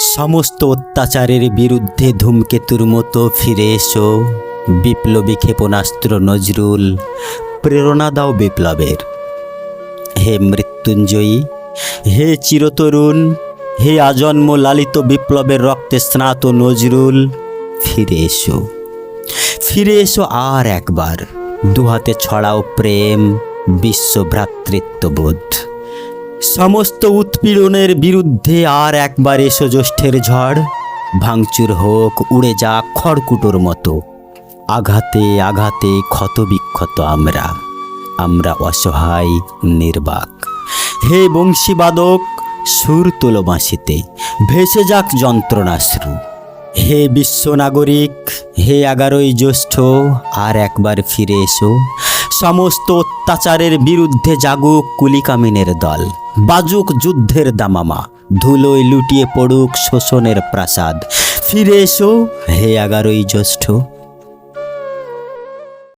সমস্ত অত্যাচারের বিরুদ্ধে ধূমকেতুর মতো ফিরে এসো। বিপ্লবী ক্ষেপণাস্ত্র নজরুল, প্রেরণা দাও বিপ্লবের। হে মৃত্যুঞ্জয়ী, হে চিরতরুণ, হে আজন্ম লালিত বিপ্লবের রক্তে স্নাত নজরুল, ফিরে এসো। ফিরে এসো আর একবার, দুহাতে ছড়াও প্রেম বিশ্ব ভ্রাতৃত্ববোধ সমস্ত উৎপীড়নের বিরুদ্ধে আর একবার এসো জ্যৈষ্ঠের ঝড়। ভাঙচুর হোক, উড়ে যাক খড়কুটোর মতো। আঘাতে আঘাতে ক্ষতবিক্ষত আমরা। আমরা অসহায়, নির্বাক। হে বংশীবাদক, সুর তোলো বাঁশিতে। ভেসে যাক যন্ত্রণাশ্রু। হে বিশ্ব নাগরিক, হে এগারোই জ্যৈষ্ঠ, আর একবার ফিরে এসো। সমস্ত অত্যাচারের বিরুদ্ধে জাগুক কুলিকামিনের দল। বাজুক যুদ্ধের দামামা। ধুলোয় লুটিয়ে পড়ুক শোষণের প্রাসাদ। ফিরে এসো, হে এগারোই জ্যৈষ্ঠ।